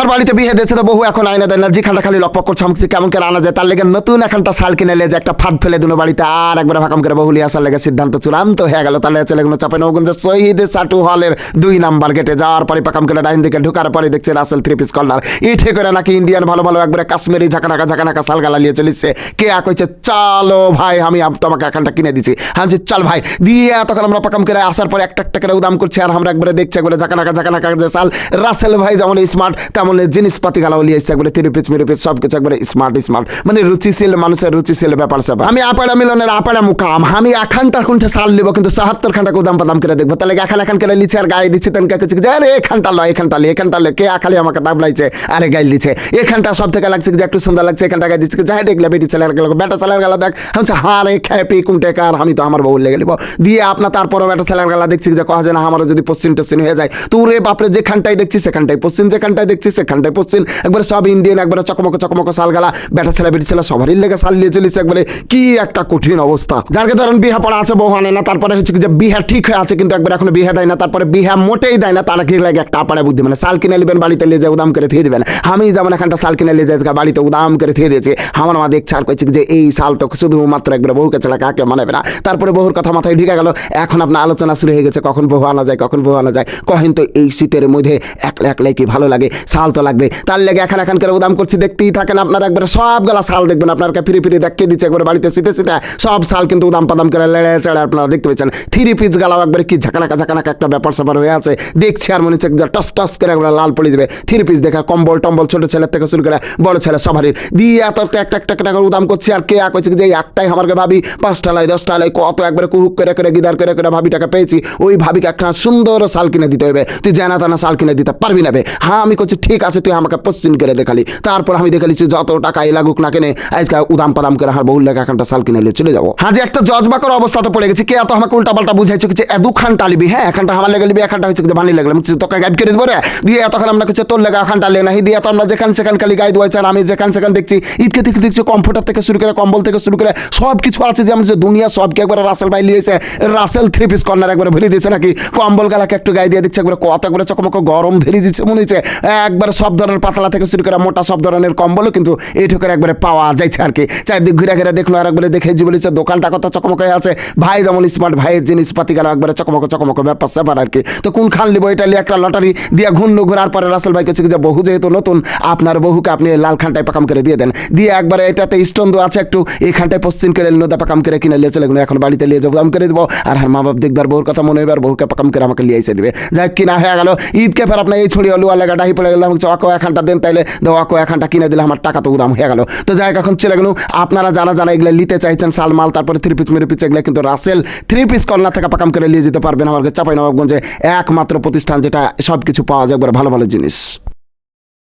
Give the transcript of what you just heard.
আর বাড়িতে বিয়ে দিয়েছে তো বহু এখন আইনা দেয় না। যেখানটা খালি লকপক করছে, আমাকে কেমন করে আনা যায়? তার লেগে নতুন এখানটা সাল কিনে লেগে একটা ফাঁদ ফেলে দিল বাড়িতে। আর একবার ফাঁকাম করে বহুলি আসার লেগে সিদ্ধান্ত চূড়ান্ত হয়ে গেল। তাহলে চলে গেল চাপে নবগঞ্জের শহীদ সাটু হলের দুই নাম্বার গেটে যাওয়ার পরে পাকাম করে ডাইন দিকে ঢুকার পরে দেখছে রাসেল থ্রি পিস কর্নার ইঠে করে নাকি ইন্ডিয়ান ভালো ভালো একবারে কাশ্মীরি ঝাঁকানাকা ঝাঁকানাকা সাল গালা নিয়ে চলিছে। কে এক হয়েছে চালো ভাই, আমি তোমাকে এখানটা কিনে দিছি। হ্যাঁ চল ভাই, দিয়ে তখন আমরা পাকাম করে আসার পরে একটা একটা করে উদাম করছি, আর আমরা একবারে দেখছি একবারে ঝাঁকানাকা ঝাঁকানাকা যে সাল রাসেল ভাই যেমন স্মার্ট তেমন জিনিসপাতি গালাও নিয়ে এসছে একবারে থ্রি পিস মিরি পিস সব কিছু একবারে স্মার্ট স্মার্ট মানে রুচিশীল মানুষের রুচিশীল ব্যাপার স্যাপার। আমি আপাড়া মিলনের আপাড়া মুকাম। আমি এখানটা কোনটা সাল নিব, কিন্তু সাহাত্তর খানটা উদাম পাদাম করে দেখব। তাহলে এখন এখন করে লিছে আর গায়ে দিচ্ছে, তেনকে কিছু যে আরে এখানটা লয় এখানটা লে এখানটা লে কে খালি আমাকে দাবলাইছে আরে গাইল দিচ্ছে। এখানটা সব থেকে লাগছে যে একটু সুন্দর লাগছে এখানটা গায়ে দিচ্ছে যাই দেখলে বেটি ছেলের গেল। বেটা ছেলের গেলা, দেখ। হচ্ছে হ্যাঁ রে খেপি কুমটে কার? আমি তো আমার বউ লেগে নেব। দিয়ে আপনার তারপরও বেটা ছেলের গেলা দেখছি যে কহা যায় না আমারও যদি পশ্চিম টশ্চিম হয়ে যায়। তো রে বাপরে যেখানটাই দেখছি সেখানটাই পশ্চিম যেখানটাই দেখছি সেখানটাই পশ্চিম একবারে সব ইন্ডিয়ান একবারে চকমক চকমক সাল গালা বেটা ছেলে বেটি ছেলে সবারই লেগে সাল নিয়ে চলিছে একবারে। কি একটা কঠিন অবস্থা। যারকে ধরেন বিহা পড়া আছে, বউ আনে না, তারপরে হচ্ছে যে বিহা ঠিক হয়ে আছে, কিন্তু একবার এখনও বিহা দেয় না, তারপরে বিহা মোটেই দেয় না, তারা কি লাগে একটা আপাড়ে বুদ্ধি? মানে সাল কিনে নেবেন, বাড়িতে নিয়ে যায় উদাম করে থিয়ে দেবেন। আমি যেমন এখানটা সাল কিনে নিয়ে যাই বাড়িতে উদাম করে থিয়ে দিয়েছি, আমার মা দেখছে আর কইছে যে এই সাল তো শুধুমাত্র একবার বহুকে ছাড়া কাকে মানাবে না। তারপরে বহুর কথা মাথায় ঢুকে গেল, এখন আপনার আলোচনা শুরু হয়ে গেছে, কখন বহু আনা যায়, কখন বহু আনা যায়। কখন তো এই শীতের মধ্যে একলা একলাই কি ভালো লাগে? সাল তো লাগবে তার লেগে এখন এখন করে উদাম করছি, দেখতেই থাকেন আপনার, একবার সব গলা সাল দেখবেন আপনার ফিরে ফিরে দেখিয়ে দিচ্ছে, একবার বাড়িতে শীতে শীতে সব সাল কিন্তু উদাম পাদাম করে লেড়ে চেড়ে আপনারা দেখতে পেয়েছেন। থ্রি পিস গালাও একবারে কি ঝাঁকানাকা ঝাঁকানাকা একটা ব্যাপার স্যাপার হয়ে আছে। দেখছি আর মনে হচ্ছে টস টস করে একবার লাল পড়ে যাবে। থ্রি পিস দেখা কম্বল টম্বল ছোট ছেলের থেকে শুরু করে বড় ছেলে সবারই। দিয়ে এত একটা একটা একটা একটা করে উদাম করছি আর কে এক হচ্ছে যে একটাই আমাকে ভাবি পাঁচটা লাই দশটা লাই কত একবারে কুহুক করে করে গিদার করে করে ভাবি টাকা পেয়েছি। ওই ভাবিকে একটা সুন্দর সাল কিনে দিতে হবে। তুই জানা তানা সাল কিনে দিতে পারবি না হ্যাঁ আমি করছি ঠিক আছে, তুই আমাকে পশ্চিম করে দেখালি। তারপর আমি দেখালিছি যত টাকাই লাগুক না কেনে, আজকে উদাম পাদাম করে হার বহুল লেখা এখানটা সাল কিনে চলে যাব। যে একটা জজবাকর অবস্থা তো পড়ে গেছে। কে এত আমাকে উল্টা পাল্টা বুঝাইছে কিছু এদু খান টালিবি হ্যাঁ এখানটা আমার লেগে লিবি, এখানটা হচ্ছে যে বানি লাগলাম তোকে গাইড করে দেবো রে? দিয়ে এতক্ষণ আমরা কিছু, তোর লেগে এখানটা লে নাই। দিয়ে তো আমরা যেখান সেখান খালি গাইড হয়েছে আর আমি যেখান সেখান দেখছি, ঈদকে দেখে দেখছি কমফোর্টার থেকে শুরু করে, কম্বল থেকে শুরু করে সব কিছু আছে যে, আমরা যে দুনিয়া সবকে একবার রাসেল ভাই লিয়েছে, রাসেল থ্রি পিস কর্নার একবার ভরে দিয়েছে নাকি? কম্বল গালাকে একটু গায়ে দিয়ে দিচ্ছে, একবার কত একবার চকমক গরম ধরে দিচ্ছে মনে হচ্ছে। একবার সব ধরনের পাতলা থেকে শুরু করে মোটা সব ধরনের কম্বলও কিন্তু এইটুকুর একবারে পাওয়া যাইছে আর কি। চারদিক ঘুরে ঘুরে দেখল আর একবারে দেখে যে বলেছে দোকানটা কত চকমক হয়ে আছে। ভাই যেমন স্মার্ট ভাইয়ের জিনিসপাতি গেল একবারে চকমক চকমক, ব্যাপার স্যাপার আর কি। তো কোন খান লিবো এটা লিয়ে একটা লটারি দিয়ে ঘুরনো ঘোরার পরে রাসেল ভাই কাছে যে, বহু যেহেতু নতুন, আপনার বহুকে আপনি লাল খানটায় পাকাম করে দিয়ে দেন। দিয়ে একবারে এটাতে স্টন্দ আছে একটু, এই এইখানটায় পশ্চিম করে নোদা পাকাম করে কিনে লিয়ে চলে গেলো। এখন বাড়িতে লিয়ে যাব, দাম করে দেবো। আর হ্যাঁ মা বাপ দেখবার বহুর কথা মনে হইবার বহুকে পাকাম করে আমাকে লিয়ে এসে দেবে। যাই কিনা হয়ে গেল। ঈদকে ফের আপনার এই ছড়ি অলুয়া লাগা ডাহি পড়ে গেলাম অকো এখানটা দেন তাইলে। অকো এখানটা কিনে দিলে আমার টাকা তো উদাম হয়ে গেল। তো যাই এখন চলে গেল। আপনারা যারা যারা এগুলো নিতে চাইছেন সালমাল তারপরে থ্রি পিস মেরে পিস এগুলো কিন্তু রাসেল থ্রি পিস কর্নার থেকে পাকাম করে নিয়ে যেতে পারবেন আমার চাপাই নবাবগঞ্জে একমাত্র প্রতিষ্ঠান যেটা সব কিছু পাওয়া যায় একবার ভালো ভালো জিনিস।